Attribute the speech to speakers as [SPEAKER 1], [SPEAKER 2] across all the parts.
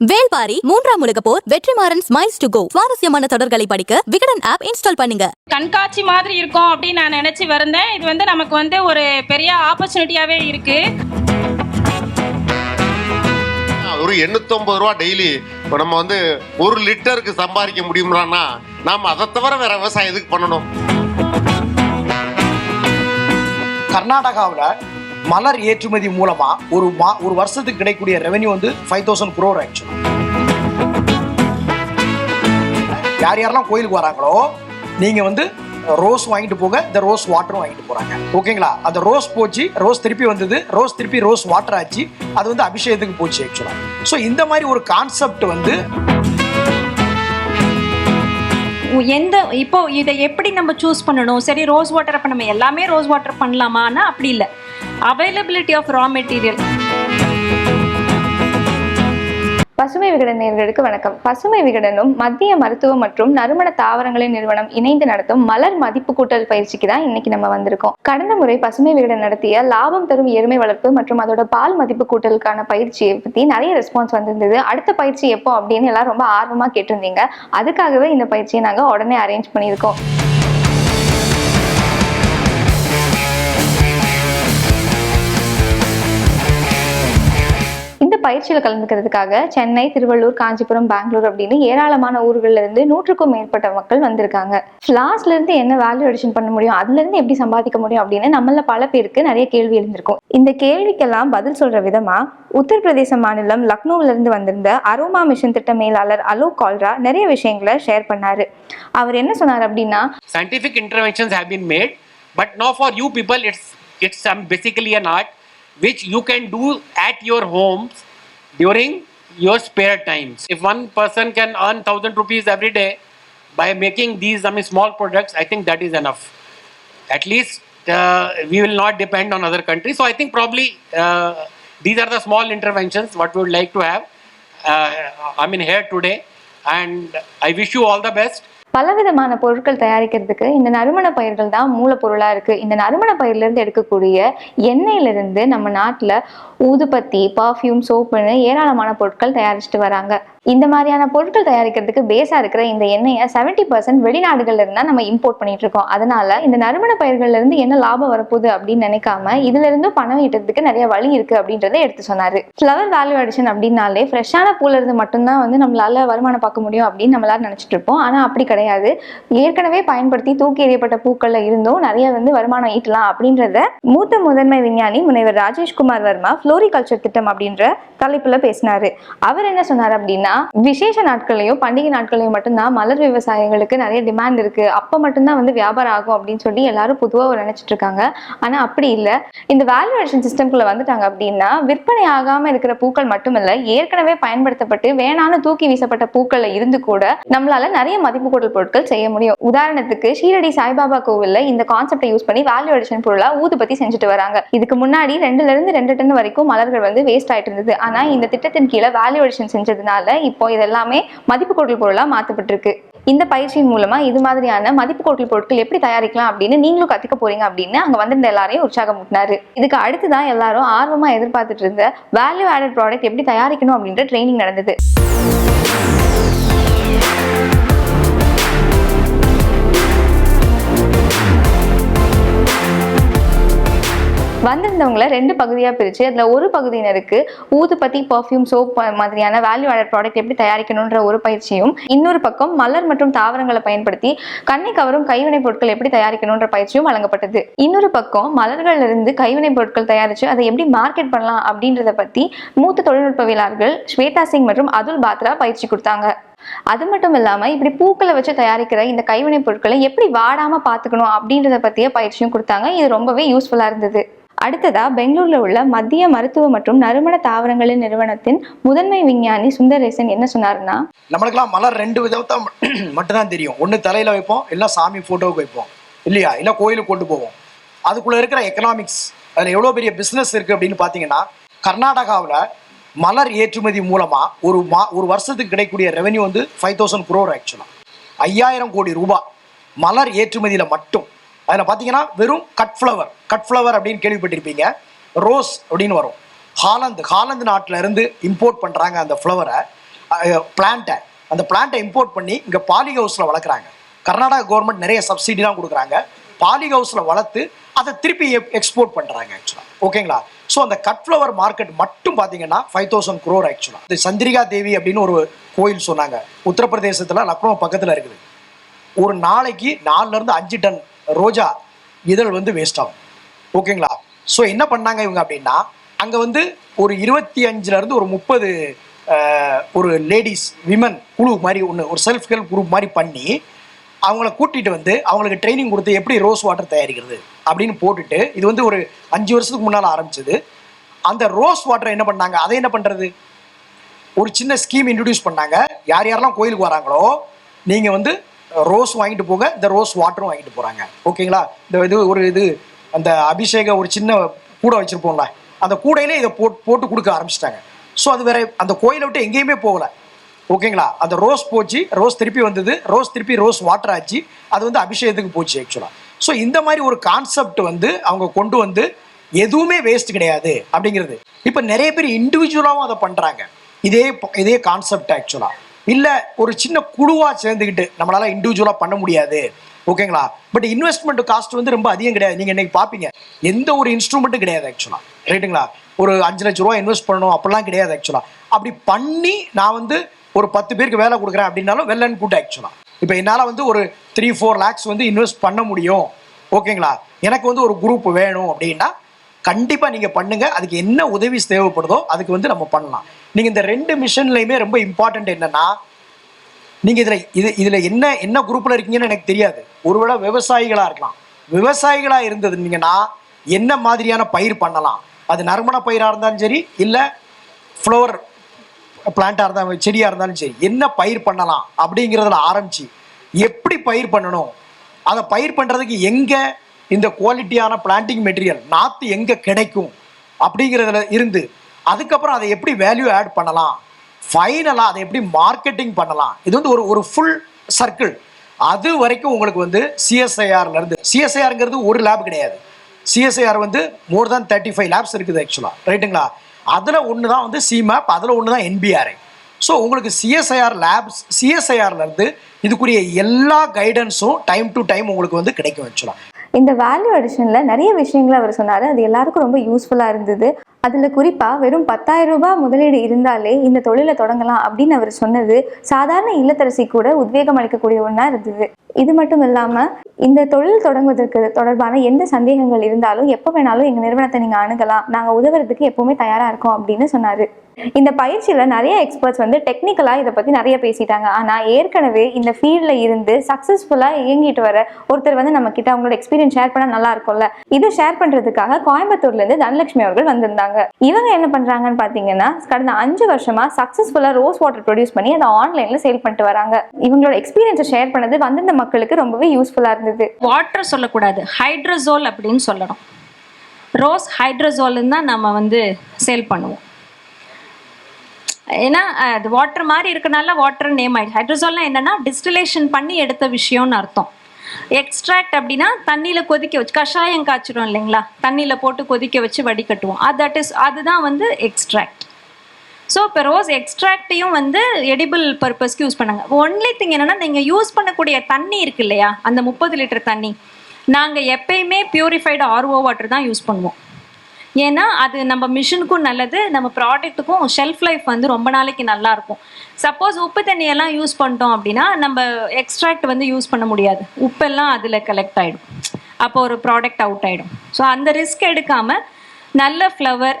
[SPEAKER 1] வேல்பாரி மூன்றாம் உலக போர் வெற்றிமாறன் ஸ்மைல்ஸ் டு கோ சுவாரஸ்யமான தொடர்களை படிக்க விகடன் ஆப் இன்ஸ்டால் பண்ணுங்க.
[SPEAKER 2] கண்காட்சி மாதிரி இருக்கும் அப்படின்னு நான் நினச்சி வந்தேன் இது வந்து நமக்கு வந்து ஒரு பெரிய ஆப்பர்ச்சுனிட்டியாகவே இருக்குது
[SPEAKER 3] ஒரு எண்ணூத்தொம்பது ரூபா டெய்லி இப்போ நம்ம வந்து ஒரு லிட்டருக்கு சம்பாதிக்க முடியும்னா நாம் அதை தவிர வேற விவசாயம் எதுக்கு பண்ணணும்?
[SPEAKER 4] கர்நாடகாவில் மலர் ஏற்றுமதி மூலமா ஒரு மா ஒரு வருஷத்துக்கு கிடைக்கக்கூடிய ரெவென்யூ வந்து ஃபைவ் தௌசண்ட் குரோர் ஆக்சுவலி யார் யாரெல்லாம் கோயிலுக்கு வராங்களோ நீங்க வந்து ரோஸ் வாங்கிட்டு போக இந்த ரோஸ் வாட்டரும் வாங்கிட்டு போறாங்க. ஓகேங்களா? அந்த ரோஸ் போச்சு ரோஸ் திருப்பி வந்தது ரோஸ் திருப்பி ரோஸ் வாட்டர் ஆச்சு அது வந்து அபிஷேகத்துக்கு போச்சு ஆக்சுவலா ஸோ இந்த மாதிரி ஒரு கான்செப்ட் வந்து
[SPEAKER 5] எந்த இப்போ இதை எப்படி நம்ம சூஸ் பண்ணணும்? சரி ரோஸ் வாட்டர் அப்போ நம்ம எல்லாமே ரோஸ் வாட்டர் பண்ணலாமான்னா அப்படி இல்லை. அவைலபிலிட்டி ஆஃப் ரா மெட்டீரியல்
[SPEAKER 6] பசுமை விகடன் நேர்களுக்கு வணக்கம். பசுமை விகடனும் மத்திய மருத்துவ மற்றும் நறுமண தாவரங்களின் நிறுவனம் இணைந்து நடத்தும் மலர் மதிப்பு கூட்டல் பயிற்சிக்கு தான் இன்னைக்கு நம்ம வந்திருக்கோம். கடந்த முறை பசுமை விகடன் நடத்திய லாபம் தரும் எருமை வளர்ப்பு மற்றும் அதோட பால் மதிப்பு கூட்டலுக்கான பயிற்சியை பத்தி நிறைய ரெஸ்பான்ஸ் வந்திருந்தது. அடுத்த பயிற்சி எப்போ அப்படின்னு எல்லாம் ரொம்ப ஆர்வமா கேட்டிருந்தீங்க. அதுக்காகவே இந்த பயிற்சியை நாங்க உடனே அரேஞ்ச் பண்ணியிருக்கோம். பயிற்சியில் கலந்துக்கிறதுக்காக சென்னை திருவள்ளூர் காஞ்சிபுரம் பெங்களூர் அப்படின்னு ஏராளமான ஊர்கள்ல இருந்து நூற்றுக்கும் மேற்பட்ட மக்கள் வந்திருக்காங்க. ஃபிளாஸ்ல இருந்து என்ன வேல்யூ அடிஷன் பண்ண முடியும்? அதுல இருந்து எப்படி சம்பாதிக்க முடியும் அப்படின்னு நம்மள பல பேருக்கு நிறைய கேள்வி எழுந்திருக்கும். இந்த கேள்விக்கெல்லாம் பதில் சொல்ற விதமா உத்தரப்பிரதேச மாநிலம் லக்னோவில இருந்து வந்திருந்த அரோமா மிஷன் திட்ட மேலாளர் அலோக் கால்ரா நிறைய விஷயங்களை ஷேர் பண்ணாரு. அவர் என்ன சொன்னார் அப்படின்னா
[SPEAKER 7] scientific interventions have been made but no for you people it's it's um, basically not which you can do at at your during your spare times. If one person can earn 1000 rupees every day by making these I mean, small products i think that is enough. At least uh, we will not depend on other countries. So i think probably uh, these are the small interventions what we would like to have uh, i mean here today. And i wish you all the best
[SPEAKER 6] பலவிதமான பொருட்கள் தயாரிக்கிறதுக்கு இந்த நறுமண பயிர்கள் தான் மூலப்பொருளாக இருக்குது இந்த நறுமண பயிர்லேருந்து எடுக்கக்கூடிய எண்ணெயிலிருந்து நம்ம நாட்டில் ஊதுபத்தி பர்ஃப்யூம் சோப்புன்னு ஏராளமான பொருட்கள் தயாரிச்சுட்டு வராங்க. இந்த மாதிரியான பொருட்கள் தயாரிக்கிறதுக்கு பேஸாக இருக்கிற இந்த எண்ணெயை செவன்ட்டி பர்சன்ட் வெளிநாடுகள்ல இருந்தால் நம்ம இம்போர்ட் பண்ணிட்டு இருக்கோம். அதனால இந்த நறுமண பயிர்கள்ல இருந்து என்ன லாபம் வரப்போகுது அப்படின்னு நினைக்காம இதுல இருந்தும் பணம் ஈட்டுறதுக்கு நிறைய வழி இருக்கு அப்படின்றத எடுத்து சொன்னாரு. ஃப்ளவர் வேல்யூ அடிஷன் அப்படின்னாலே ஃப்ரெஷ்ஷான பூல இருந்து மட்டும்தான் வந்து நம்மளால வருமானம் பார்க்க முடியும் அப்படின்னு நம்மளால நினைச்சிட்டு இருப்போம். ஆனா அப்படி கிடையாது. ஏற்கனவே பயன்படுத்தி தூக்கி எறியப்பட்ட பூக்கள்ல இருந்தும் நிறைய வந்து வருமானம் ஈட்டலாம் அப்படின்றத மூத்த முதன்மை விஞ்ஞானி முனைவர் ராஜேஷ்குமார் வர்மா புளோரிகல்ச்சர் திட்டம் அப்படின்ற தலைப்புல பேசினாரு. அவர் என்ன சொன்னார் அப்படின்னா விசேஷ நாட்களையும் பண்டிகை நாட்களையும் மட்டும்தான் மலர் விவசாயிகளுக்கு நிறைய டிமாண்ட் இருக்கு. அப்ப மட்டும்தான் வந்து வியாபாரம் ஆகும் அப்படின்னு சொல்லி எல்லாரும் பொதுவாக நினைச்சிட்டு இருக்காங்க. ஆனா அப்படி இல்லை. இந்த வேல்யூவேஷன் சிஸ்டம்குள்ள வந்துட்டாங்க அப்படின்னா விற்பனை ஆகாம இருக்கிற பூக்கள் மட்டுமல்ல ஏற்கனவே பயன்படுத்தப்பட்டு வேணான்னு தூக்கி வீசப்பட்ட பூக்கள்ல இருந்து கூட நம்மளால நிறைய மதிப்பு கூட்டல் பொருட்கள் செய்ய முடியும். உதாரணத்துக்கு ஷீரடி சாய்பாபா கோவில்ல இந்த கான்செப்டை யூஸ் பண்ணி வேல்யூ அடிஷன் பொருளா ஊதுபத்தி செஞ்சுட்டு வராங்க. இதுக்கு முன்னாடி ரெண்டுல இருந்து ரெண்டு டன் வரைக்கும் மலர்கள் வந்து வேஸ்ட் ஆயிட்டு இருந்தது. ஆனா இந்த திட்டத்தின் கீழே வேல்யூ அடிஷன் செஞ்சதுனால இப்போ இதெல்லாமே மதிப்பு கூட்டல் பொருளா மாத்தப்பட்டிருக்கு. இந்த பயிற்சியின் மூலமா இது மாதிரியான மதிப்பு கூட்டல் பொருட்கள் எப்படி தயாரிக்கலாம் அப்படின்னு நீங்களும் கத்துக்க போறீங்க அப்படின்னு அங்க வந்திருந்த எல்லாரையும் உற்சாகமூட்டினாரு. இதுக்கு அடுத்துதான் எல்லாரும் ஆர்வமா எதிர்பார்த்துட்டு இருந்த வேல்யூ ஆடட் ப்ராடக்ட் எப்படி தயாரிக்கணும் அப்படின்ற ட்ரைனிங் நடந்தது. இருந்தவங்களை ரெண்டு பகுதியாக பிரித்து அதில் ஒரு பகுதியினருக்கு ஊதுபத்தி பர்ஃப்யூம் சோப் மாதிரியான வேல்யூ ஆடட் ப்ராடக்ட் எப்படி தயாரிக்கணுன்ற ஒரு பயிற்சியும் இன்னொரு பக்கம் மலர் மற்றும் தாவரங்களை பயன்படுத்தி கண்ணை கவரும் கைவினைப் பொருட்கள் எப்படி தயாரிக்கணுன்ற பயிற்சியும் வழங்கப்பட்டது. இன்னொரு பக்கம் மலர்கள்ல இருந்து கைவினைப் பொருட்கள் தயாரித்து அதை எப்படி மார்க்கெட் பண்ணலாம் அப்படின்றத பற்றி மூத்த தொழில்நுட்பவியலாளர்கள் ஸ்வேதா சிங் மற்றும் அதுல் பாத்ரா பயிற்சி கொடுத்தாங்க. அது மட்டும் இல்லாம இப்படி பூக்களை வச்சு தயாரிக்கிற இந்த கைவினைப் பொருட்களை எப்படி வாடாம பாத்துக்கணும் அப்படின்றத பத்திய பயிற்சியும் கொடுத்தாங்க. இது ரொம்பவே யூஸ்ஃபுல்லா இருந்தது. அடுத்ததா பெங்களூர்ல உள்ள மத்திய மருத்துவ மற்றும் நறுமண தாவரங்களின் நிறுவனத்தின் முதன்மை விஞ்ஞானி சுந்தரேசன் என்ன சொன்னாருன்னா?
[SPEAKER 4] நம்மளுக்கெல்லாம் மலர் ரெண்டு விதத்தை மட்டும்தான் தெரியும். ஒன்று தலையில் வைப்போம் இல்லை சாமி ஃபோட்டோவுக்கு வைப்போம். இல்லையா? இல்லை கோயிலுக்கு கொண்டு போவோம். அதுக்குள்ளே இருக்கிற எக்கனாமிக்ஸ் அதில் எவ்வளோ பெரிய பிஸ்னஸ் இருக்குது அப்படின்னு பார்த்தீங்கன்னா கர்நாடகாவில் மலர் ஏற்றுமதி மூலமாக ஒரு மா ஒரு வருஷத்துக்கு கிடைக்கக்கூடிய ரெவென்யூ வந்து ஃபைவ் தௌசண்ட் குரோர் ஆக்சுவலாக ஐயாயிரம் கோடி ரூபாய் மலர் ஏற்றுமதியில் மட்டும் அதில் பார்த்தீங்கன்னா வெறும் கட் ஃப்ளவர் கட் ஃப்ளவர் அப்படின்னு கேள்விப்பட்டிருப்பீங்க. ரோஸ் அப்படின்னு வரும். ஹாலந்து ஹாலந்து நாட்டில் இருந்து இம்போர்ட் பண்ணுறாங்க அந்த ஃப்ளவரை பிளான்ட்டை அந்த பிளான்ட்டை இம்போர்ட் பண்ணி இங்கே பாலி ஹவுஸில் வளர்க்குறாங்க. கர்நாடகா கவர்மெண்ட் நிறைய சப்சிடிலாம் கொடுக்குறாங்க. பாலி ஹவுஸில் வளர்த்து அதை திருப்பி எக்ஸ்போர்ட் பண்ணுறாங்க ஆக்சுவலாக ஓகேங்களா ஸோ அந்த கட் ஃப்ளவர் மார்க்கெட் மட்டும் பார்த்தீங்கன்னா ஃபைவ் தௌசண்ட் குரோர் ஆக்சுவலாக இந்த சந்திரிகா தேவி அப்படின்னு ஒரு கோயில் சொன்னாங்க. உத்தரப்பிரதேசத்தில் லக்னோ பக்கத்தில் இருக்குது. ஒரு நாளைக்கு நாலுலேருந்து அஞ்சு டன் ரோஜா இதழ் வந்து வேஸ்ட் ஆகும். ஓகேங்களா ஸோ என்ன பண்ணாங்க இவங்க அப்படின்னா அங்கே வந்து ஒரு இருபத்தி அஞ்சுலேருந்து ஒரு முப்பது ஒரு லேடிஸ் விமன் குழு மாதிரி ஒன்று ஒரு செல்ஃப் ஹெல்ப் குரூப் மாதிரி பண்ணி அவங்கள கூட்டிகிட்டு வந்து அவங்களுக்கு ட்ரைனிங் கொடுத்து எப்படி ரோஸ் வாட்டர் தயாரிக்கிறது அப்படின்னு போட்டுட்டு இது வந்து ஒரு அஞ்சு வருஷத்துக்கு முன்னால் ஆரம்பிச்சது. அந்த ரோஸ் வாட்டரை என்ன பண்ணாங்க? அதை என்ன பண்ணுறது ஒரு சின்ன ஸ்கீம் இன்ட்ரடியூஸ் பண்ணாங்க. யார் யாரெல்லாம் கோயிலுக்கு வராங்களோ நீங்கள் வந்து ரோஸ் வாங்கிட்டு போக இந்த ரோஸ் வாட்டரும் வாங்கிட்டு போகிறாங்க ஓகேங்களா? இந்த இது ஒரு இது அந்த அபிஷேக ஒரு சின்ன கூடை வச்சுருப்போம்ல அந்த கூடையிலே இதை போட் போட்டு கொடுக்க ஆரம்பிச்சிட்டாங்க. ஸோ அது வேற அந்த கோயிலை விட்டு எங்கேயுமே போகலை. ஓகேங்களா? அந்த ரோஸ் போச்சு ரோஸ் திருப்பி வந்தது. ரோஸ் திருப்பி ரோஸ் வாட்டர் ஆச்சு. அது வந்து அபிஷேகத்துக்கு போச்சு ஆக்சுவலாக ஸோ இந்த மாதிரி ஒரு கான்செப்ட் வந்து அவங்க கொண்டு வந்து எதுவுமே வேஸ்ட் கிடையாது அப்படிங்கிறது. இப்போ நிறைய பேர் இண்டிவிஜுவலாகவும் அதை பண்ணுறாங்க இதே இதே கான்செப்ட் ஆக்சுவலாக இல்லை ஒரு சின்ன குழுவாக சேர்ந்துக்கிட்டு நம்மளால இண்டிவிஜுவலாக பண்ண முடியாது. ஓகேங்களா பட் இன்வெஸ்ட்மெண்ட் காஸ்ட் வந்து ரொம்ப அதிகம் கிடையாது. நீங்கள் இன்னைக்கு பார்ப்பீங்க எந்த ஒரு இன்ஸ்ட்ருமெண்ட்டும் கிடையாது ஆக்சுவலாக ரைட்டுங்களா ஒரு அஞ்சு லட்ச ரூபா இன்வெஸ்ட் பண்ணணும் அப்படிலாம் கிடையாது ஆக்சுவலாக அப்படி பண்ணி நான் வந்து ஒரு பத்து பேருக்கு வேலை கொடுக்குறேன் அப்படின்னாலும் வெல் அண்ட் குட் ஆக்சுவலாக இப்போ என்னால் வந்து ஒரு த்ரீ ஃபோர் லேக்ஸ் வந்து இன்வெஸ்ட் பண்ண முடியும். ஓகேங்களா எனக்கு வந்து ஒரு குரூப் வேணும் அப்படின்னா கண்டிப்பாக நீங்கள் பண்ணுங்கள் அதுக்கு என்ன உதவி தேவைப்படுதோ அதுக்கு வந்து நம்ம பண்ணலாம். நீங்கள் இந்த ரெண்டு மிஷன்லையுமே ரொம்ப இம்பார்ட்டன்ட் என்னன்னா நீங்கள் இதில் இது இதில் என்ன என்ன குரூப்பில் இருக்கீங்கன்னு எனக்கு தெரியாது. ஒருவேளை விவசாயிகளாக இருக்கலாம். விவசாயிகளாக இருந்ததுனீங்கன்னா என்ன மாதிரியான பயிர் பண்ணலாம்? அது நறுமண பயிராக இருந்தாலும் சரி இல்லை ஃப்ளவர் பிளான்ட்டாக இருந்தாலும் செடியாக இருந்தாலும் சரி என்ன பயிர் பண்ணலாம்? அப்படிங்கிறதுல ஆரம்பிச்சு எப்படி பயிர் பண்ணணும்? அதை பயிர் பண்ணுறதுக்கு எங்கே இந்த குவாலிட்டியான பிளான்டிங் மெட்டீரியல் நாற்று எங்கே கிடைக்கும்? அப்படிங்கிறதுல இருந்து அதுக்கப்புறம் அதை எப்படி வேல்யூ ஆட் பண்ணலாம்? ஃபைனலாக அதை எப்படி மார்க்கெட்டிங் பண்ணலாம்? இது வந்து ஒரு ஒரு ஃபுல் சர்க்கிள் அது வரைக்கும் உங்களுக்கு வந்து சிஎஸ்ஐஆர்லேருந்து சிஎஸ்ஐஆருங்கிறது ஒரு லேப் கிடையாது. சிஎஸ்ஐஆர் வந்து more than thirty five labs இருக்குது ஆக்சுவலாக ரைட்டுங்களா அதில் ஒன்று தான் வந்து சிமேப் அதில் ஒன்று தான் என்பிஆர்ஐ ஸோ உங்களுக்கு சிஎஸ்ஐஆர் லேப்ஸ் சிஎஸ்ஐஆர்லேருந்து இதுக்குரிய எல்லா கைடன்ஸும் டைம் டு டைம் உங்களுக்கு வந்து கிடைக்கும் ஆக்சுவலாக
[SPEAKER 6] இந்த வேல்யூ அடிஷனில் நிறைய விஷயங்களை அவர் சொன்னார். அது எல்லாருக்கும் ரொம்ப யூஸ்ஃபுல்லாக இருந்தது. அதில் குறிப்பாக வெறும் பத்தாயிரம் ரூபாய் முதலீடு இருந்தாலே இந்த தொழிலை தொடங்கலாம் அப்படின்னு அவர் சொன்னது. சாதாரண இல்லத்தரசி கூட உத்வேகம் அளிக்கக்கூடிய ஒன்றா இருந்தது. இது மட்டும் இல்லாமல் இந்த தொழில் தொடங்குவதற்கு தொடர்பான எந்த சந்தேகங்கள் இருந்தாலும் எப்போ வேணாலும் எங்கள் நிறுவனத்தை நீங்கள் அணுகலாம். நாங்கள் உதவுறதுக்கு எப்போவுமே தயாராக இருக்கோம் அப்படின்னு சொன்னார். இந்த பயிற்சியில் நிறைய எக்ஸ்பர்ட்ஸ் வந்து டெக்னிக்கலாக இதை பற்றி நிறைய பேசிட்டாங்க. ஆனால் ஏற்கனவே இந்த ஃபீல்டில் இருந்து சக்ஸஸ்ஃபுல்லாக இயங்கிட்டு வர ஒருத்தர் வந்து நம்ம கிட்ட அவங்களோட எக்ஸ்பீரியன்ஸ் ஷேர் பண்ணால் நல்லா இருக்கும்ல. இதை ஷேர் பண்ணுறதுக்காக கோயம்புத்தூர்லேருந்து தனலட்சுமி அவர்கள் வந்திருந்தாங்க. இவங்க என்ன பண்ணுறாங்கன்னு பார்த்தீங்கன்னா கடந்த அஞ்சு வருஷமாக சக்ஸஸ்ஃபுல்லாக ரோஸ் வாட்டர் ப்ரொடியூஸ் பண்ணி அதை ஆன்லைனில் சேல் பண்ணிட்டு வராங்க. இவங்களோட எக்ஸ்பீரியன்ஸை ஷேர் பண்ணது வந்திருந்த மக்களுக்கு ரொம்பவே யூஸ்ஃபுல்லாக இருந்தது.
[SPEAKER 5] வாட்டர் சொல்லக்கூடாது. ஹைட்ரசோல் அப்படின்னு சொல்லணும். ரோஸ் ஹைட்ரசோல்னு தான் நம்ம வந்து சேல் பண்ணுவோம். ஏன்னா அது வாட்டர் மாதிரி இருக்கனால வாட்டர் நேம் ஆயிடுச்சு. ஹைட்ரசோல்லாம் என்னன்னா டிஸ்டிலேஷன் பண்ணி எடுத்த விஷயம்னு அர்த்தம். எக்ஸ்ட்ராக்ட் அப்படின்னா தண்ணியில் கொதிக்க வச்சு கஷாயம் காய்ச்சிடும் இல்லைங்களா? தண்ணியில் போட்டு கொதிக்க வச்சு வடிகட்டுவோம். அது தட் இஸ் அதுதான் வந்து எக்ஸ்ட்ராக்ட் ஸோ இப்போ ரோஸ் எக்ஸ்ட்ராக்டையும் வந்து எடிபிள் பர்பஸ்க்கு யூஸ் பண்ணாங்க. ஒன்லி திங் என்னன்னா நீங்கள் யூஸ் பண்ணக்கூடிய தண்ணி இருக்கு இல்லையா? அந்த முப்பது லிட்டர் தண்ணி. நாங்கள் எப்பயுமே பியூரிஃபைடு ஆர்ஓ வாட்டர் தான் யூஸ் பண்ணுவோம். ஏன்னா அது நம்ம மிஷினுக்கும் நல்லது நம்ம ப்ராடக்ட்டுக்கும் ஷெல்ஃப் லைஃப் வந்து ரொம்ப நாளைக்கு நல்லாயிருக்கும் சப்போஸ் உப்பு தண்ணியெல்லாம் யூஸ் பண்ணிட்டோம் அப்படின்னா நம்ம எக்ஸ்ட்ராக்ட் வந்து யூஸ் பண்ண முடியாது. உப்பெல்லாம் அதில் கலெக்ட் ஆகிடும் அப்போ ஒரு ப்ராடக்ட் அவுட் ஆகிடும் ஸோ அந்த ரிஸ்க் எடுக்காமல் நல்ல ஃப்ளவர்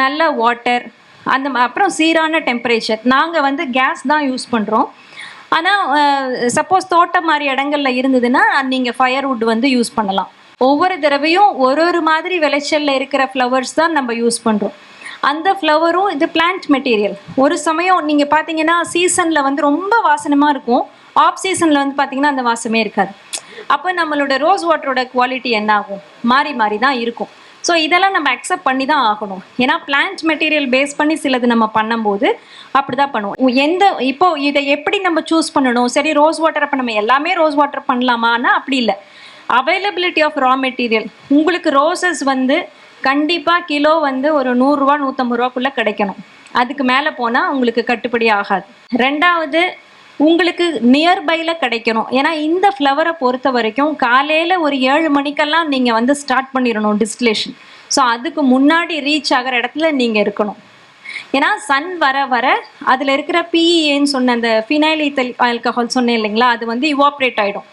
[SPEAKER 5] நல்ல வாட்டர் அந்த ம- அப்புறம் சீரான டெம்பரேச்சர் நாங்கள் வந்து கேஸ் தான் யூஸ் பண்ணுறோம் ஆனால் சப்போஸ் தோட்டம் மாதிரி இடங்கள்ல இருந்ததுன்னா நீங்கள் ஃபயர்வுட் வந்து யூஸ் பண்ணலாம். ஒவ்வொரு தடவையும் ஒரு ஒரு மாதிரி விளைச்சலில் இருக்கிற ஃப்ளவர்ஸ் தான் நம்ம யூஸ் பண்ணுறோம் அந்த ஃப்ளவரும் இது பிளான்ட் மெட்டீரியல் ஒரு சமயம் நீங்கள் பார்த்தீங்கன்னா சீசனில் வந்து ரொம்ப வாசனமாக இருக்கும். ஆஃப் சீசனில் வந்து பார்த்தீங்கன்னா அந்த வாசமே இருக்காது. அப்போ நம்மளோட ரோஸ் வாட்டரோட குவாலிட்டி என்ன ஆகும் மாறி மாறி தான் இருக்கும். ஸோ இதெல்லாம் நம்ம அக்செப்ட் பண்ணி தான் ஆகணும். ஏன்னா பிளான்ட் மெட்டீரியல் பேஸ் பண்ணி சிலது நம்ம பண்ணும்போது அப்படி தான் பண்ணுவோம். எந்த இப்போ இதை எப்படி நம்ம சூஸ் பண்ணணும்? சரி ரோஸ் வாட்டர் அப்போ நம்ம எல்லாமே ரோஸ் வாட்டர் பண்ணலாமான்னா அப்படி இல்லை. அவைலபிலிட்டி ஆஃப் ரா மெட்டீரியல் உங்களுக்கு ரோசஸ் வந்து கண்டிப்பாக கிலோ வந்து ஒரு நூறுரூவா நூற்றம்பது ரூபாக்குள்ளே கிடைக்கணும். அதுக்கு மேலே போனால் உங்களுக்கு கட்டுப்படி ஆகாது. ரெண்டாவது உங்களுக்கு நியர்பையில் கிடைக்கணும். ஏன்னா இந்த ஃப்ளவரை பொறுத்த வரைக்கும் காலையில் ஒரு ஏழு மணிக்கெல்லாம் நீங்கள் வந்து ஸ்டார்ட் பண்ணிடணும் டிஸ்டிலேஷன் ஸோ அதுக்கு முன்னாடி ரீச் ஆகிற இடத்துல நீங்கள் இருக்கணும். ஏன்னா சன் வர வர அதில் இருக்கிற பிஇஏன்னு சொன்ன அந்த ஃபினைலித்தல் ஆல்கஹால் சொன்னேன் இல்லைங்களா அது வந்து இவாப்ரேட் ஆகிடும்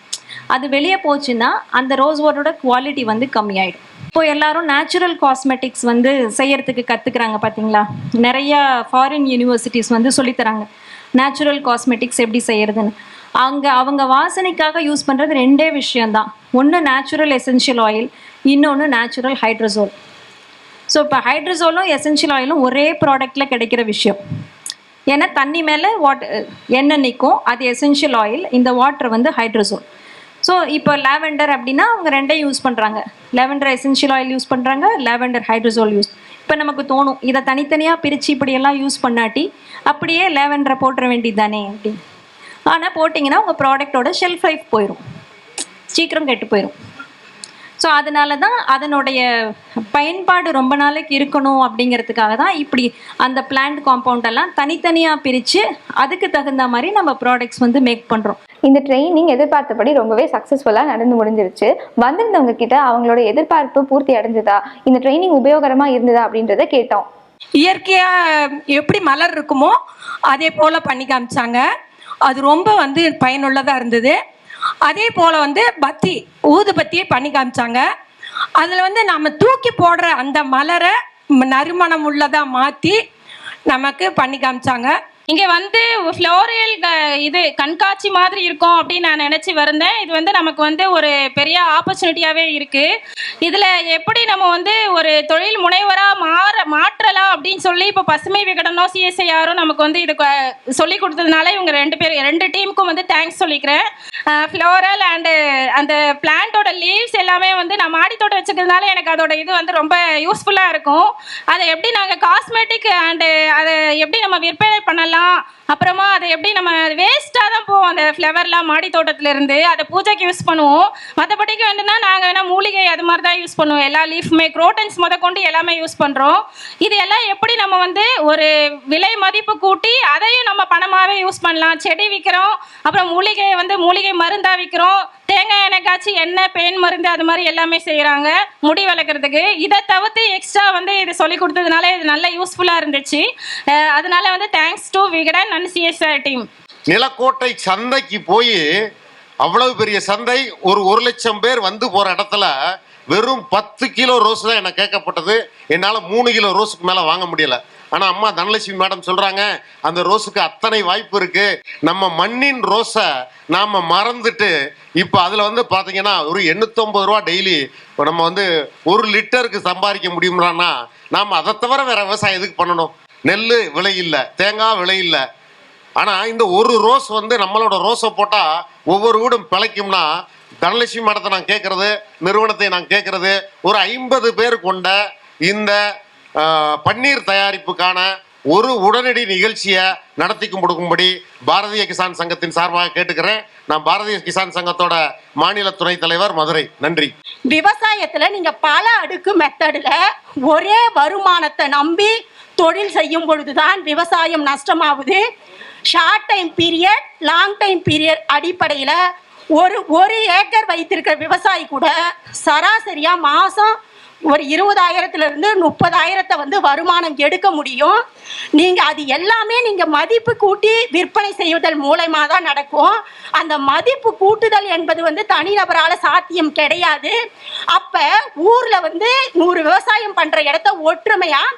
[SPEAKER 5] அது வெளியே போச்சுன்னா அந்த ரோஸ் வாட்டரோட குவாலிட்டி வந்து கம்மியாயிடும். இப்போ எல்லாரும் நேச்சுரல் காஸ்மெட்டிக்ஸ் வந்து செய்யறதுக்கு கற்றுக்குறாங்க பார்த்தீங்களா நிறைய ஃபாரின் யூனிவர்சிட்டிஸ் வந்து சொல்லித்தராங்க. நேச்சுரல் காஸ்மெட்டிக்ஸ் எப்படி செய்யறதுன்னு. அங்கே அவங்க வாசனைக்காக யூஸ் பண்ணுறது ரெண்டே விஷயந்தான் ஒன்று நேச்சுரல் எசென்ஷியல் ஆயில் இன்னொன்று நேச்சுரல் ஹைட்ரசோல் ஸோ இப்போ ஹைட்ரசோலும் எசென்ஷியல் ஆயிலும் ஒரே ப்ராடக்டில் கிடைக்கிற விஷயம். ஏன்னா தண்ணி மேலே வாட் எண்ணெய் நிற்கும் அது எசென்ஷியல் ஆயில் இந்த வாட்டர் வந்து ஹைட்ரசோல் ஸோ இப்போ லேவெண்டர் அப்படின்னா அவங்க ரெண்டையும் யூஸ் பண்ணுறாங்க லெவெண்டர் எசென்ஷியல் ஆயில் யூஸ் பண்ணுறாங்க லேவெண்டர் ஹைட்ரசோல் யூஸ் இப்போ நமக்கு தோணும். இதை தனித்தனியாக பிரித்து இப்படியெல்லாம் யூஸ் பண்ணாட்டி அப்படியே லாவெண்டரை போட்டுற வேண்டியது தானே அப்படின்னு ஆனால் போட்டிங்கன்னா உங்கள் ப்ராடக்டோட ஷெல்ஃப் லைஃப் போயிடும் சீக்கிரம் கெட்டு போயிடும் ஸோ அதனால தான் அதனுடைய பயன்பாடு ரொம்ப நாளைக்கு இருக்கணும் அப்படிங்கிறதுக்காக தான் இப்படி அந்த பிளான்ட் காம்பவுண்ட் எல்லாம் தனித்தனியாக பிரித்து அதுக்கு தகுந்த மாதிரி நம்ம ப்ராடக்ட்ஸ் வந்து மேக் பண்ணுறோம்
[SPEAKER 6] இந்த ட்ரைனிங் எதிர்பார்த்தபடி ரொம்பவே சக்ஸஸ்ஃபுல்லாக நடந்து முடிஞ்சிருச்சு. வந்திருந்தவங்க கிட்ட அவங்களோட எதிர்பார்ப்பு பூர்த்தி அடைஞ்சதா? இந்த ட்ரைனிங் உபயோகரமா இருந்ததா அப்படின்றத கேட்டோம்.
[SPEAKER 8] இயற்கையா எப்படி மலர் இருக்குமோ அதே போல பண்ணி காமிச்சாங்க. அது ரொம்ப வந்து பயனுள்ளதா இருந்தது. அதே போல வந்து பத்தி ஊதுபத்தியை பண்ணி காமிச்சாங்க. அதில் வந்து நம்ம தூக்கி போடுற அந்த மலரை நறுமணம் உள்ளதா மாற்றி நமக்கு பண்ணி காமிச்சாங்க.
[SPEAKER 2] இங்கே வந்து ஃப்ளோரியல் இது கண்காட்சி மாதிரி இருக்கும் அப்படின்னு நான் நினச்சி வந்தேன் இது வந்து நமக்கு வந்து ஒரு பெரிய ஆப்பர்ச்சுனிட்டியாகவே இருக்குது இதில் எப்படி நம்ம வந்து ஒரு தொழில் முனைவராக மாற மாற்றலாம் அப்படின்னு சொல்லி இப்போ பசுமை விகடனோ சிஎஸ்ஐஆரும் நமக்கு வந்து இது சொல்லி கொடுத்ததுனால இவங்க ரெண்டு பேர் ரெண்டு டீமுக்கும் வந்து தேங்க்ஸ் சொல்லிக்கிறேன். ஃப்ளோரல் அண்டு அந்த பிளான்ட்டோட லீவ்ஸ் எல்லாமே வந்து நான் மாடித்தோட்டம் வச்சுக்கிறதுனால எனக்கு அதோட இது வந்து ரொம்ப யூஸ்ஃபுல்லாக இருக்கும். அதை எப்படி நாங்கள் காஸ்மெட்டிக் அண்டு அதை எப்படி நம்ம விற்பனை பண்ணலாம் அப்புறமா அதை எப்படி நம்ம வேஸ்ட்டாக தான் போவோம். அந்த ஃப்ளவர்லாம் மாடி தோட்டத்துல இருந்து அதை பூஜைக்கு யூஸ் பண்ணுவோம். மற்றபடிக்கு வேணும்னா நாங்கள் வேணால் மூலிகை அது மாதிரி தான் யூஸ் பண்ணுவோம். எல்லா லீஃப்மே குரோட்டன்ஸ் முத கொண்டு எல்லாமே யூஸ் பண்ணுறோம் இது எல்லாம் எப்படி நம்ம வந்து ஒரு விலை மதிப்பு கூட்டி அதையும் நம்ம பணமாகவே யூஸ் பண்ணலாம். செடி விற்கிறோம் அப்புறம் மூலிகையை வந்து மூலிகை மருந்தாக விற்கிறோம் தேங்காய் எண்ணெய் காய்ச்சி எண்ணெய் பேன் மருந்து அது மாதிரி எல்லாமே செய்கிறாங்க முடி வளர்க்குறதுக்கு. இதை தவிர்த்து எக்ஸ்ட்ரா வந்து இது சொல்லி கொடுத்ததுனால இது நல்ல யூஸ்ஃபுல்லாக இருந்துச்சு. அதனால வந்து thanks to Vikatan and CSR team
[SPEAKER 3] Nilakottai சந்தைக்கு போய் அவ்வளவு பெரிய சந்தை ஒரு ஒரு லட்சம் பேர் வந்து போற இடத்துல வெறும் பத்து கிலோ ரோஸ் தான் எனக்கு கேட்கப்பட்டது. என்னால் மூணு கிலோ ரோஸுக்கு மேலே வாங்க முடியல. ஆனால் அம்மா தனலட்சுமி மேடம் சொல்கிறாங்க அந்த ரோஸுக்கு அத்தனை வாய்ப்பு இருக்கு. நம்ம மண்ணின் ரோஸை நாம் மறந்துட்டு இப்போ அதில் வந்து பார்த்தீங்கன்னா ஒரு எண்ணூற்றம்பது ரூபா டெய்லி இப்போ நம்ம வந்து ஒரு லிட்டருக்கு சம்பாதிக்க முடியும்னா நாம் அதை தவிர வேற விவசாயம் எதுக்கு பண்ணணும்? நெல் விலை இல்லை தேங்காய் விலை இல்லை. ஆனா இந்த ஒரு ரோஸ் வந்து நம்மளோட ரோஸை போட்டா ஒவ்வொரு வீடும் பிழைக்கும்னா தனலட்சுமி மடத்தை நான் கேட்கறது நிறுவனத்தை நான் கேட்கறது ஒரு ஐம்பது பேர் கொண்ட இந்த பன்னீர் தயாரிப்புக்கான ஒரு உடனடி நிகழ்ச்சியை நடத்தி கொடுக்கும்படி பாரதிய கிசான் சங்கத்தின் சார்பாக கேட்டுக்கிறேன். நான் பாரதிய கிசான் சங்கத்தோட மாநில துணைத் தலைவர் மதுரை. நன்றி.
[SPEAKER 9] விவசாயத்துல நீங்க பல அடுக்கு மெத்தடில் ஒரே வருமானத்தை நம்பி தொழில் செய்யும் பொழுதுதான் விவசாயம் நஷ்டமாகுது short time period long time period அடிப்படையில் ஒரு ஒரு ஏக்கர் வைத்திருக்கிற விவசாயி கூட சராசரியாக மாதம் ஒரு இருபதாயிரத்துலேருந்து முப்பதாயிரத்தை வந்து வருமானம் எடுக்க முடியும். நீங்கள் அது எல்லாமே நீங்கள் மதிப்பு கூட்டி விற்பனை செய்வதன் மூலயமா தான் நடக்கும். அந்த மதிப்பு கூட்டுதல் என்பது வந்து தனிநபரால் சாத்தியம் கிடையாது. அப்போ ஊரில் வந்து நூறு விவசாயம் பண்ணுற இடத்த ஒற்றுமையாக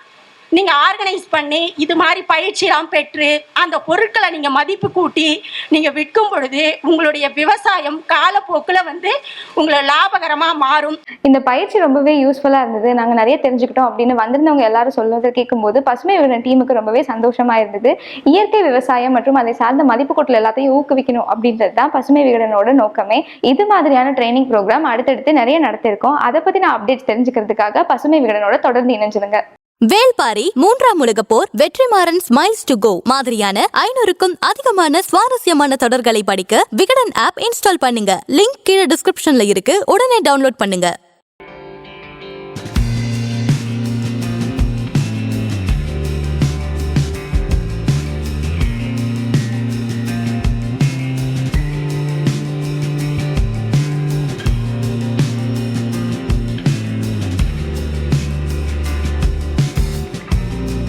[SPEAKER 9] நீங்க ஆர்கனைஸ் பண்ணி இது மாதிரி பயிற்சியெல்லாம் பெற்று அந்த பொருட்களை நீங்க மதிப்பு கூட்டி நீங்க விற்கும் பொழுது உங்களுடைய விவசாயம் காலப்போக்கில் வந்து உங்களை லாபகரமா மாறும்.
[SPEAKER 6] இந்த பயிற்சி ரொம்பவே யூஸ்ஃபுல்லாக இருந்தது. நாங்கள் நிறைய தெரிஞ்சுக்கிட்டோம் அப்படின்னு வந்திருந்தவங்க எல்லாரும் சொல்வதை கேட்கும்போது பசுமை விவரம் டீமுக்கு ரொம்பவே சந்தோஷமா இருந்தது. இயற்கை விவசாயம் மற்றும் அதை சார்ந்த மதிப்பு கூட்டல் எல்லாத்தையும் ஊக்குவிக்கணும் அப்படின்றது தான் பசுமை விகடனோட நோக்கமே. இது மாதிரியான ட்ரைனிங் ப்ரோக்ராம் அடுத்தடுத்து நிறைய நடத்திருக்கோம். அதை பற்றின அப்டேட்ஸ் தெரிஞ்சுக்கிறதுக்காக பசுமை விகடனோட தொடர்ந்து இணைஞ்சிருங்க.
[SPEAKER 1] வேல்பாரி மூன்றாம் உலகப் போர் வெற்றிமாறன் ஸ்மைல்ஸ் டு கோ மாதிரியான ஐநூறுக்கும் அதிகமான சுவாரஸ்யமான தொடர்களை படிக்க விகடன் ஆப் இன்ஸ்டால் பண்ணுங்க. லிங்க் கீழே டிஸ்கிரிப்ஷன்ல இருக்கு. உடனே டவுன்லோட் பண்ணுங்க.